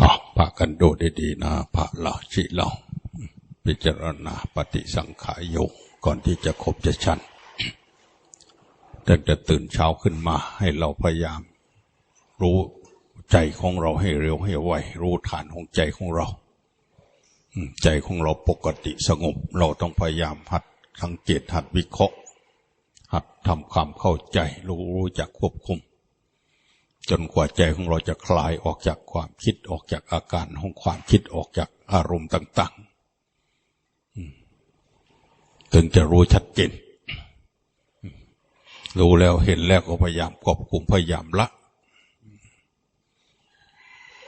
อ๋อพากันดูดีๆนะพระเราชิเราพิจารณาปฏิสังขายโยก่อนที่จะครบจะชันตั้งแต่ตื่นเช้าขึ้นมาให้เราพยายาม รู้ใจของเราให้เร็วให้ไวรู้ฐานของใจของเรา ใจของเราปกติสงบ เราต้องพยายามหัดสังเกตหัดวิเคราะห์ หัดทำความเข้าใจรู้รู้จักควบคุม จนกว่าใจของเราจะคลายออกจากความคิดออกจากอาการของความคิดออกจากอารมณ์ต่างๆถึงจะรู้ชัดเจนรู้แล้วเห็นแล้วก็พยายามควบคุมพยายามละ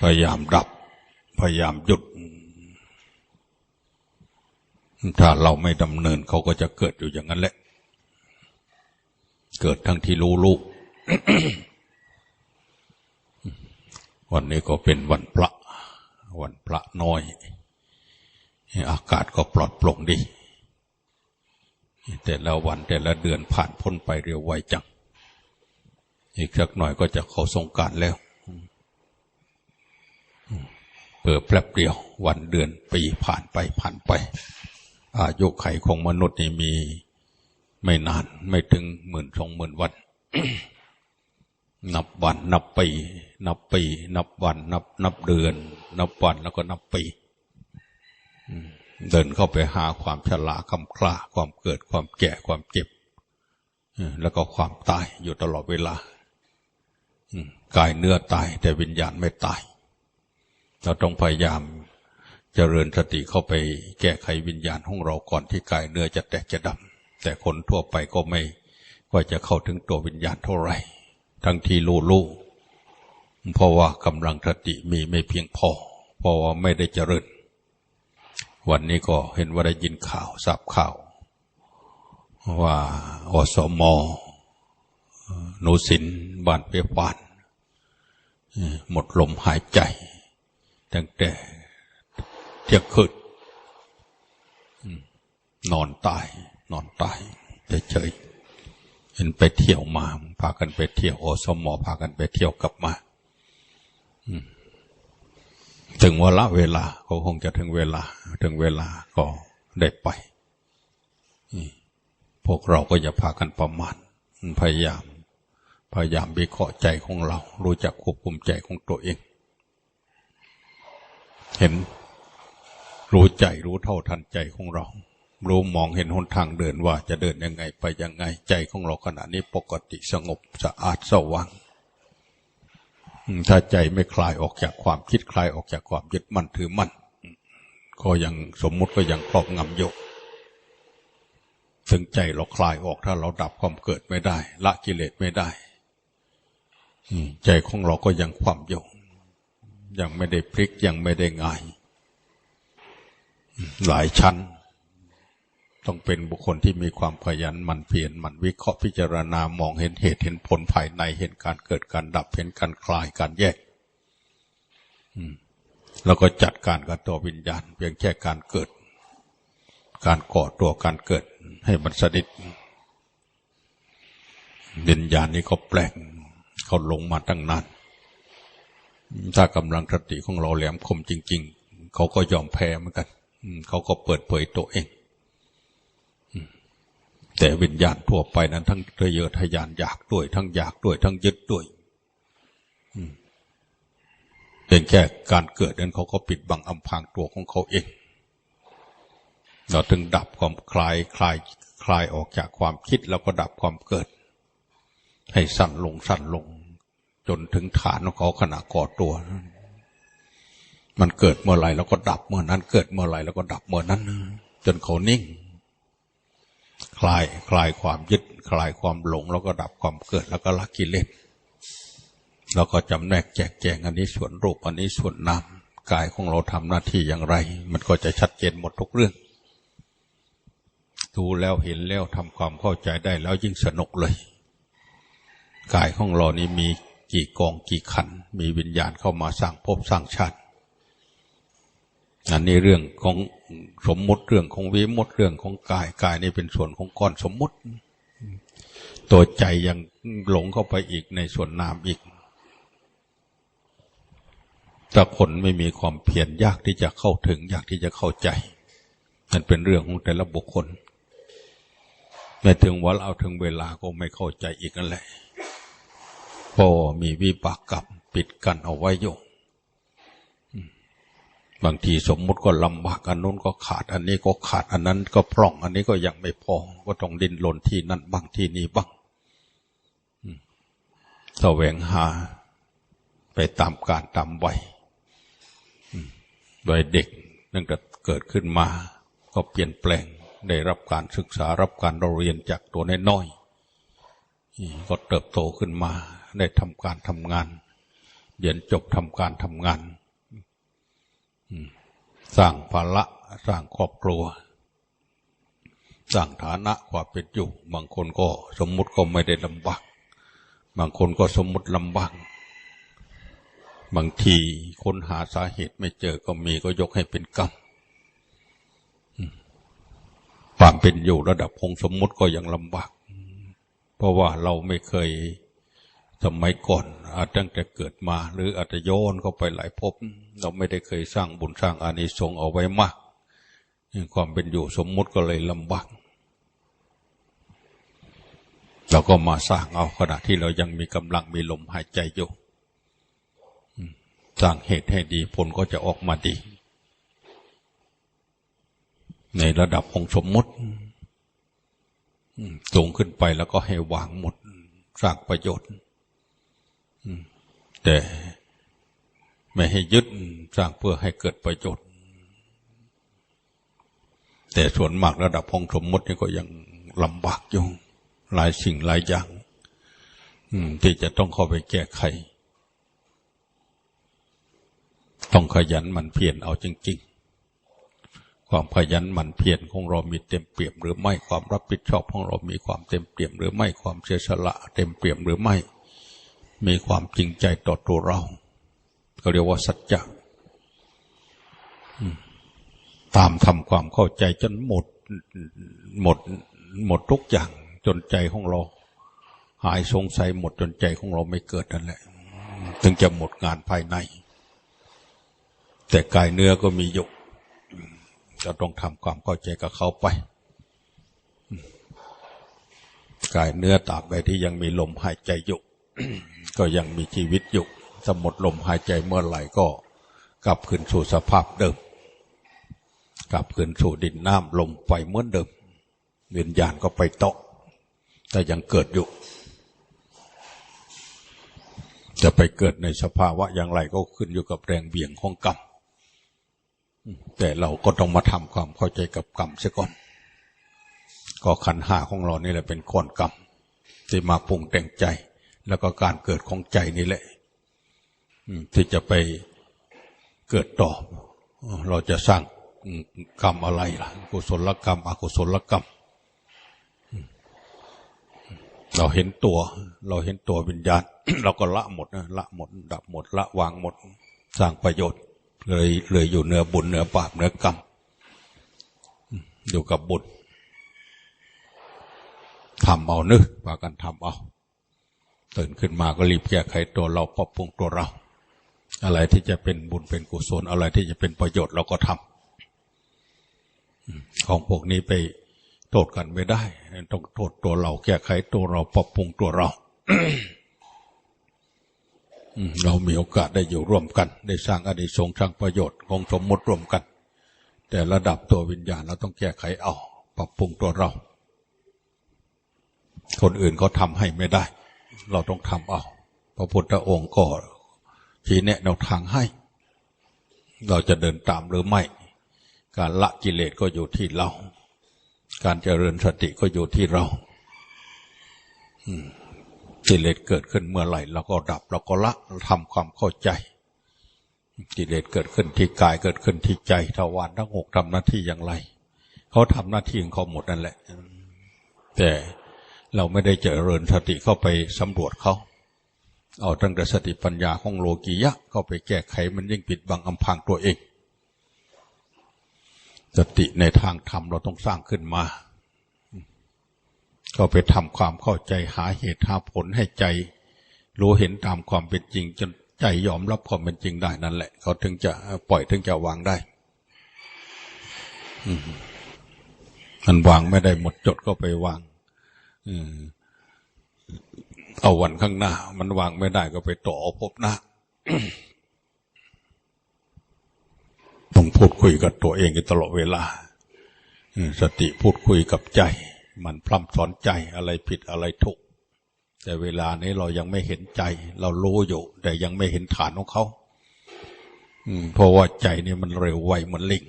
พยายามดับ พยายามหยุด ถ้าเราไม่ดำเนินเขาก็จะเกิดอยู่อย่างนั้นแหละ เกิดทั้งที่รู้ลูก วันนี้ก็เป็นวันพระ วันพระน้อย อากาศก็ปลอดโปร่งดี แต่ละวันแต่ละเดือนผ่านพ้นไปเร็วไวจัง อีกสักหน่อยก็จะเข้าสงการแล้ว เปิดแป๊บเดียว วันเดือนปีผ่านไปผ่านไป อายุไขของมนุษย์นี่มีไม่นานไม่ถึงหมื่นสองหมื่นวัน นับวัน นับปี นับปี นับวัน นับ นับเดือน นับวันแล้วก็นับปีเดินเข้าไปหาความชราคำคลาความเกิดความแก่ความเจ็บแล้วก็ความตายอยู่ตลอดเวลากายเนื้อตาย แต่วิญญาณไม่ตาย เราต้องพยายามเจริญสติเข้าไปแก้ไขวิญญาณของเราก่อนที่กายเนื้อจะแตกจะดำแต่คนทั่วไปก็ไม่ว่าจะเข้าถึงตัววิญญาณเท่าไหร่ ทั้งที่รู้รู้เพราะว่ากำลังสติมีไม่เพียงพอ เพราะว่าไม่ได้เจริญ วันนี้ก็เห็นว่าได้ยินข่าวทราบข่าว ว่าอสมหนูสินบานเปียปานหมดลมหายใจ ตั้งแต่เที่ยงคืนนอนตาย นอนตายเฉยๆ เห็นไปเที่ยวมาพากันไปเที่ยวโอสมอพากันไปเที่ยวกลับมาถึงเวลาเวลาก็คงจะถึงเวลา ถึงเวลาก็ได้ไปพวกเราก็อย่าพากันประมาทพยายาม พยายามวิเคราะห์ใจของเรา รู้จักควบคุมใจของตัวเอง เห็น รู้ใจรู้เท่าทันใจของเรา รู้มองเห็นหนทางเดินว่าจะเดินยังไงไปยังไง ใจของเราขณะนี้ปกติสงบสะอาดสว่างถ้าใจไม่คลายออกจากความคิดคลายออกจากความยึดมั่นถือมั่นก็ยังสมมุติก็ยังครอบงำโยกถึงใจเราคลายออกถ้าเราดับความเกิดไม่ได้ ละกิเลสไม่ได้ใจของเราก็ยังความโยกยังไม่ได้พลิกยังไม่ได้ง่าย หลายชั้น ต้องเป็นบุคคลที่มีความขยันหมั่นเพียรหมั่นวิเคราะห์พิจารณามองเห็นเหตุเห็นผลภายในเห็นการเกิดการดับเห็นการคลายการแยกแล้วก็จัดการกับตัววิญญาณ เพียงแค่การเกิด การก่อตัวการเกิด ให้มันสดิดวิญญาณนี้ก็แปลงเขาลงมาตั้งนานถ้ากำลังสติของเราแหลมคมจริง ๆ เขาก็ยอมแพ้เหมือนกันเขาก็เปิดเผยตัวเอง แต่วิญญาณทั่วไปนั้น ทั้งทะเยอทะยานอยากด้วย ทั้งอยากด้วย ทั้งยึดด้วยเป็นแค่การเกิดนั้นเขาก็ปิดบังอำพรางตัวของเขาเอง เราถึงดับความคลายคลายคลายออกจากความคิดแล้วก็ดับความเกิด ให้สั่นลงสั่นลง จนถึงฐานของเขาขณะก่อตัว มันเกิดเมื่อไหร่แล้วก็ดับเมื่อนั้น เกิดเมื่อไหร่แล้วก็ดับเมื่อนั้น จนเขานิ่ง คลายคลายความยึดคลายความหลง แล้วก็ดับความเกิดแล้วก็ละกิเลสแล้วก็จำแนกแจกแจงอันนี้ส่วนรูปอันนี้ส่วนนามกายของเราทำหน้าที่อย่างไร มันก็จะชัดเจนหมดทุกเรื่อง ดูแล้วเห็นแล้วทำความเข้าใจได้แล้วยิ่งสนุกเลย กายของเรานี้มีกี่กองกี่ขัน มีวิญญาณเข้ามาสร้างภพสร้างชาติอันนี้เรื่องของ สมมุติเรื่องของวิมุติเรื่องของกายกายนี่เป็นส่วนของก้อนสมมุติ ตัวใจยังหลงเข้าไปอีกในส่วนนามอีกแถ้าคนไม่มีความเพียรยากที่จะเข้าถึง ยากที่จะเข้าใจนั่นเป็นเรื่องของแต่ละบุคคลไม่ถึงวันเอาถึงเวลาก็ไม่เข้าใจอีกนั่นแหละพอมีวิปากกับปิดกันเอาไว้อยู่ บางทีสมมุติก็ลำบากอันนู้นก็ขาด อันนี้ก็ขาดอันนั้นก็พร่อง อันนี้ก็ยังไม่พอก็ต้องดิ้นรนที่นั่นบ้างที่นี่บ้างแสวงหา ไปตามการตามวัยโดยเด็กนั่นก็เกิดขึ้นมา ก็เปลี่ยนแปลงได้รับการศึกษารับการเรียนจากตัวน้อยๆก็เติบโตขึ้นมา ได้ทำการทำงานเรียนจบทำการทำงาน สร้างภาระสร้างครอบครัว สร้างฐานะความเป็นอยู่ บางคนก็สมมุติก็ไม่ได้ลำบาก บางคนก็สมมุติลำบาก บางทีคนหาสาเหตุไม่เจอก็มีก็ยกให้เป็นกรรมความเป็นอยู่ระดับคงสมมุติก็ยังลำบาก เพราะว่าเราไม่เคย สมัยก่อนอาจตั้งแต่เกิดมา หรืออาจจะโยนเข้าไปหลายภพเราไม่ได้เคยสร้างบุญสร้างอานิสงส์เอาไว้มากความเป็นอยู่สมมุติก็เลยลำบากเราก็มาสร้างเอาขณะที่เรายังมีกำลังมีลมหายใจอยู่สร้างเหตุให้ดีผลก็จะออกมาดี ในระดับของสมมติสูงขึ้นไปแล้วก็ให้วางหมดสร้างประโยชน์ แต่ไม่ให้ยึดสร้างเพื่อให้เกิดประโยชน์ แต่ส่วนมากระดับของสมมตินี่ก็ยังลำบากอยู่หลายสิ่งหลายอย่างที่จะต้องเข้าไปแก้ไข ต้องขยันมันเพียรเอาจริง ๆ ความขยันมันเพียรของเรามีเต็มเปี่ยมหรือไม่ ความรับผิดชอบของเรามีความเต็มเปี่ยมหรือไม่ ความเสียสละ เต็มเปี่ยมหรือไม่ มีความจริงใจต่อตัวเรา ก็เรียกว่าสัจจะตามทำความเข้าใจจนหมดหมดหมดทุกอย่างจนใจของเรา หายสงสัยหมดจนใจของเราไม่เกิดนั่นแหละ ถึงจะหมดงานภายใน แต่กายเนื้อก็มีอยู่จะต้องทำความเข้าใจกับเขาไป กายเนื้อตราบใดที่ยังมีลมหายใจอยู่ ก็ยังมีชีวิตอยู่สมดลมหายใจเมื่อไหร่ก็ กลับคืนสู่สภาพเดิม กลับคืนสู่ดินน้ำลมไฟเหมือนเดิมวิญญาณก็ไปโตะแต่ยังเกิดอยู่ จะไปเกิดในสภาวะอย่างไรก็ขึ้นอยู่กับแรงเบี่ยงของกรรมแต่เราก็ต้องมาทำความเข้าใจกับกรรมเสียก่อน ก็ขันหาของเรานี่แหละเป็นก้อนกรรมที่มาปรุงแต่งใจ แล้วก็การเกิดของใจนี่แหละที่จะไปเกิดต่อ เราจะสร้างกรรมอะไรล่ะ กุศลกรรม อกุศลกรรม เราเห็นตัว เราเห็นตัววิญญาณ เราก็ละหมดนะละหมด ดับหมด ละวางหมด สร้างประโยชน์ เลยเลยอยู่เหนือบุญเหนือบาปเหนือกรรม อยู่กับบุญทำเอานึกว่ากันทำเอา ตื่นขึ้นมาก็รีบแก้ไขตัวเราปรับปรุงตัวเรา อะไรที่จะเป็นบุญเป็นกุศลอะไรที่จะเป็นประโยชน์เราก็ทำของพวกนี้ไปโทษกันไม่ได้ ต้องโทษตัวเรา แก้ไขตัวเราปรับปรุงตัวเราเรามีโอกาสได้อยู่ร่วมกัน ได้สร้างอดีสงสร้างประโยชน์ของสมมติร่วมกัน แต่ระดับตัววิญญาณเราต้องแก้ไขเอา ปรับปรุงตัวเรา คนอื่นเขาทำให้ไม่ได้ เราต้องทำเอาพระพุทธองค์ก็ชี้แนะแนวทางให้ เราจะเดินตามหรือไม่ การละกิเลสก็อยู่ที่เรา การเจริญสติก็อยู่ที่เรากิเลสเกิดขึ้นเมื่อไหร่เราก็ดับเราก็ละทำความเข้าใจกิเลสเกิดขึ้นที่กายเกิดขึ้นที่ใจทวารทั้งหกทำหน้าที่อย่างไร เขาทำหน้าที่ของเขาหมดนั่นแหละ แต่ เราไม่ได้เจริญสติเข้าไปสำรวจเขา เอาตั้งแต่สติปัญญาของโลกียะเข้าไปแก้ไขมันยิ่งปิดบังอำพางตัวเอง สติในทางธรรมเราต้องสร้างขึ้นมา ก็ไปทำความเข้าใจหาเหตุหาผลให้ใจ รู้เห็นตามความเป็นจริง จนใจยอมรับความเป็นจริงได้นั่นแหละ เขาถึงจะปล่อยถึงจะวางได้มันวางไม่ได้หมดจดก็ไปวาง เอาวันข้างหน้า มันวางไม่ได้ก็ไปต่อพบหน้าต้องพูดคุยกับตัวเองตลอดเวลาสติพูดคุยกับใจ มันพร่ำสอนใจอะไรผิดอะไรถูกแต่เวลานี้เรายังไม่เห็นใจ เรารู้อยู่ แต่ยังไม่เห็นฐานของเขาเพราะว่าใจนี่มันเร็วไวเหมือนลิง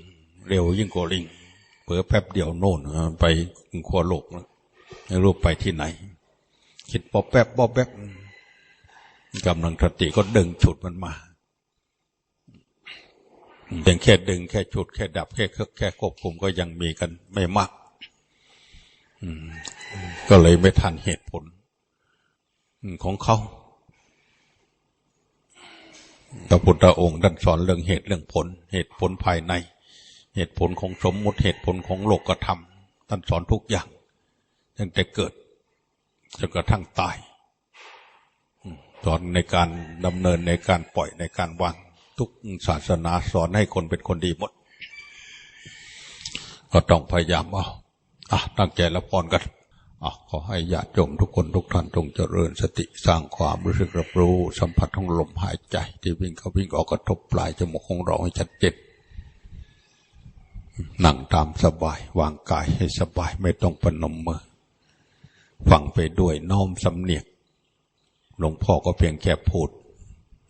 เร็วยิ่งกว่าลิงเผลอแป๊บเดียวโน่นไปขั้วโลก ไม่รู้ไปที่ไหน คิดปอบแป๊บปอบแป๊บกำลังสติก็ดึงฉุดมันมาเพียงแค่ดึงแค่ฉุดแค่ดับแค่แค่ควบคุมก็ยังมีกันไม่มากก็เลยไม่ทันเหตุผลของเขาพระพุทธองค์ดันสอนเรื่องเหตุเรื่องผล เหตุผลภายใน เหตุผลของสมมติเหตุผลของโลกธรรมท่านสอนทุกอย่าง ตั้งแต่เกิดจนกระทั่งตายสอนในการดำเนินในการปล่อยในการวางทุกศาสนาสอนให้คนเป็นคนดีหมด ก็ต้องพยายามเอาอะตั้งใจละพรกันอะขอให้ญาติโยมทุกคนทุกท่านจงเจริญสติสร้างความรู้สึกรับรู้ สัมผัสของลมหายใจ ที่วิ่งเข้าวิ่งออกกระทบปลายจมูกของเราให้ชัดเจนนั่งตามสบายวางกายให้สบายไม่ต้องปนมมือ ฟังไปด้วยน้อมสำเนียกหลวงพ่อก็เพียงแค่พูด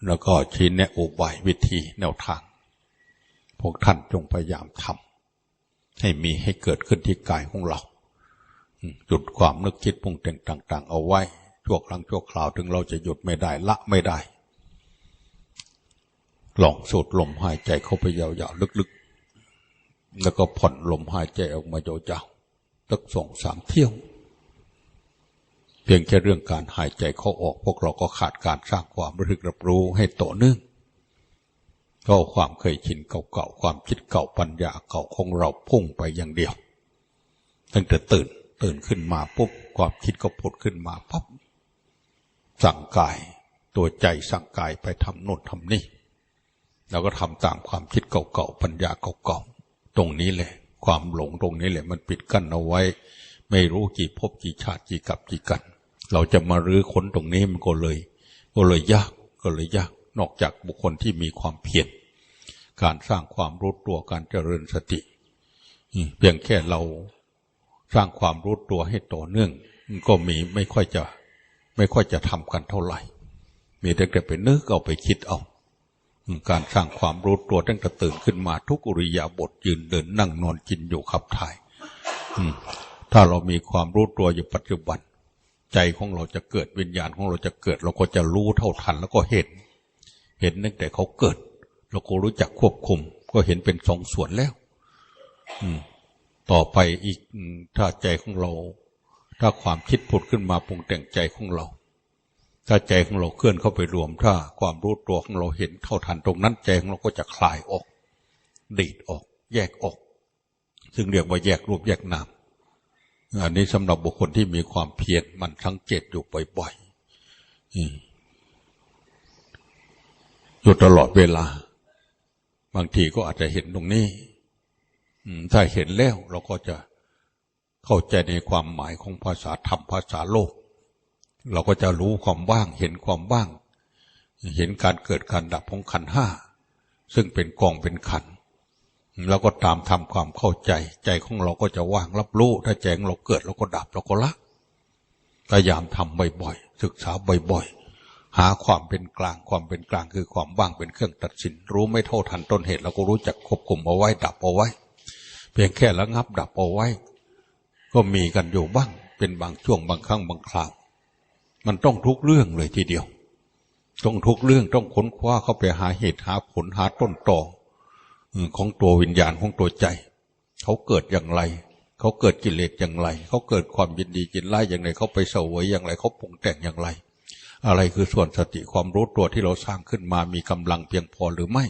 แล้วก็ชี้แนะอุบายวิธีแนวทาง พวกท่านจงพยายามทำให้มีให้เกิดขึ้นที่กายของเราจุดความนึกคิดปรุงแต่งต่าง ๆ เอาไว้ชั่วครั้งชั่วคราวถึงเราจะหยุดไม่ได้ละไม่ได้ ลองสูดลมหายใจเข้าไปยาวๆลึกๆ แล้วก็ผ่อนลมหายใจออกมายาวๆตักสองสามเที่ยว เพียงแค่เรื่องการหายใจเข้าออก พวกเราก็ขาดการสร้างความรู้สึกรับรู้ให้ต่อเนื่องก็ความเคยชินเก่าๆความคิดเก่าปัญญาเก่าของเราพุ่งไปอย่างเดียว ตั้งแต่ตื่นตื่นขึ้นมาปุ๊บความคิดก็ผุดขึ้นมาปั๊บสั่งกาย ตัวใจสั่งกายไปทำโน่นทำนี่เราก็ทำตามความคิดเก่าๆปัญญาเก่าๆตรงนี้แหละ ความหลงตรงนี้แหละ มันปิดกั้นเอาไว้ ไม่รู้กี่ภพกี่ชาติกี่กับกี่กัน เราจะมารื้อค้นตรงนี้มันก็เลย ก็เลยยากก็เลยยาก นอกจากบุคคลที่มีความเพียรการสร้างความรู้ตัวการเจริญสติเพียงแค่เราสร้างความรู้ตัวให้ต่อเนื่อง ก็มีไม่ค่อยจะไม่ค่อยจะทำกันเท่าไหร่ มีแต่แต่ไปนึกเอาไปคิดเอาการสร้างความรู้ตัวตั้งแต่ตื่นขึ้นมาทุกอริยาบทยืนเดินนั่งนอนกินอยู่ขับถ่ายถ้าเรามีความรู้ตัวอยู่ปัจจุบัน ใจของเราจะเกิดวิญญาณของเราจะเกิด เราก็จะรู้เท่าทัน แล้วก็เห็น เห็นตั้งแต่เขาเกิด เราก็รู้จักควบคุม ก็เห็นเป็นสองส่วนแล้ว อืม ต่อไปอีกถ้าใจของเรา ถ้าความคิดผุดขึ้นมาปรุงแต่งใจของเรา ถ้าใจของเราเคลื่อนเข้าไปรวม ถ้าความรู้ตัวของเราเห็นเท่าทันตรงนั้นใจของเราก็จะคลายออก ดีดออก แยกออก ซึ่งเรียกว่าแยกรูปแยกนาม อันนี้สำหรับบุคคลที่มีความเพียรมันสังเกตอยู่บ่อยๆอยู่ตลอดเวลา บางทีก็อาจจะเห็นตรงนี้ถ้าเห็นแล้วเราก็จะเข้าใจในความหมายของภาษาธรรมภาษาโลก เราก็จะรู้ความว่าง เห็นความว่าง เห็นการเกิดการดับของขันห้า ซึ่งเป็นกองเป็นขัน เราก็ตามทำความเข้าใจ ใจของเราก็จะว่างรับรู้ ถ้าใจของเราเกิดเราก็ดับเราก็ละพยายามทำบ่อยๆศึกษาบ่อยๆ หาความเป็นกลางความเป็นกลางคือความว่างเป็นเครื่องตัดสิน รู้ไม่เท่าทันต้นเหตุเราก็รู้จักควบคุมเอาไว้ดับเอาไว้ เพียงแค่ระงับดับเอาไว้ ก็มีกันอยู่บ้างเป็นบางช่วงบางครั้งบางคราวมันต้องทุกเรื่องเลยทีเดียว ต้องทุกเรื่องต้องค้นคว้าเข้าไปหาเหตุหาผลหาต้นตอ ของตัววิญญาณของตัวใจ เขาเกิดอย่างไร เขาเกิดกิเลสอย่างไร เขาเกิดความยินดีจินไล่อย่างไร เขาไปเสวยอย่างไร เขาปรุงแต่งอย่างไร อะไรคือส่วนสติความรู้ตัวที่เราสร้างขึ้นมามีกำลังเพียงพอหรือไม่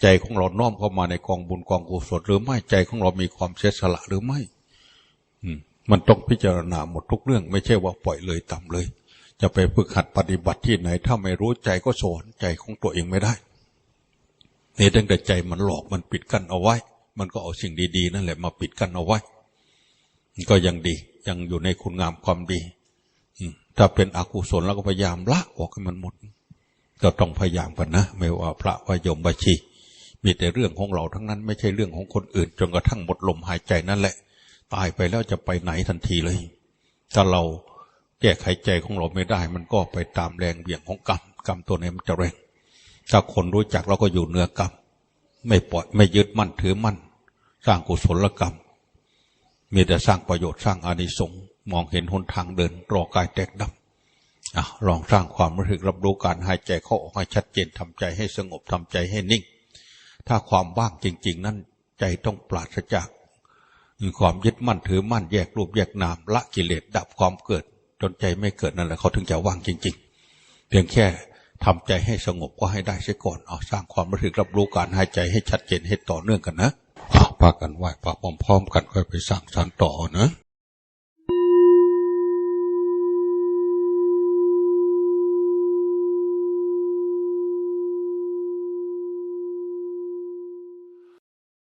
ใจของเราน้อมเข้ามาในกองบุญกองกุศลหรือไม่ใจของเรามีความเสียสละหรือไม่ อืมันต้องพิจารณาหมดทุกเรื่อง ไม่ใช่ว่าปล่อยเลยต่ำเลย จะไปฝึกหัดปฏิบัติที่ไหน ถ้าไม่รู้ใจก็สอนใจของตัวเองไม่ได้ นี่ตั้งแต่ใจมันหลอกมันปิดกั้นเอาไว้ มันก็เอาสิ่งดี ๆ นั่นแหละมาปิดกั้นเอาไว้ก็ยังดี ยังอยู่ในคุณงามความดีถ้าเป็นอกุศลเราก็พยายามละออกให้มันหมดก็ต้องพยายามกันนะ ไม่ว่าพระวายมบัชี มีแต่เรื่องของเราทั้งนั้นไม่ใช่เรื่องของคนอื่น จนกระทั่งหมดลมหายใจนั่นแหละ ตายไปแล้วจะไปไหนทันทีเลย ถ้าเราแก้ไขใจของเราไม่ได้ มันก็ไปตามแรงเบี่ยงของกรรมกรรมตัวนี้มันจะแรง ถ้าคนรู้จักเราก็อยู่เหนือกรรม ไม่ปล่อยไม่ยึดมั่นถือมั่น สร้างกุศลกรรม มีแต่สร้างประโยชน์สร้างอานิสงส์มองเห็นหนทางเดินรอกายแตกดับอะลองสร้างความรู้สึกรับรู้การหายใจเข้าออกให้ชัดเจนทำใจให้สงบทำใจให้นิ่ง ถ้าความว่างจริง ๆ นั้นใจต้องปราศจากความยึดมั่นถือมั่นแยกรูปแยกนามละกิเลสดับความเกิด จนใจไม่เกิดนั่นแหละเขาถึงจะว่างจริง ๆ เพียงแค่ ทำใจให้สงบก็ให้ได้เสียก่อนเอาสร้างความรู้สึกรับรู้การหายใจให้ชัดเจนให้ต่อเนื่องกันนะพากันไหว้พระพร้อมๆกันค่อยไปสร้างสรรต่อนะ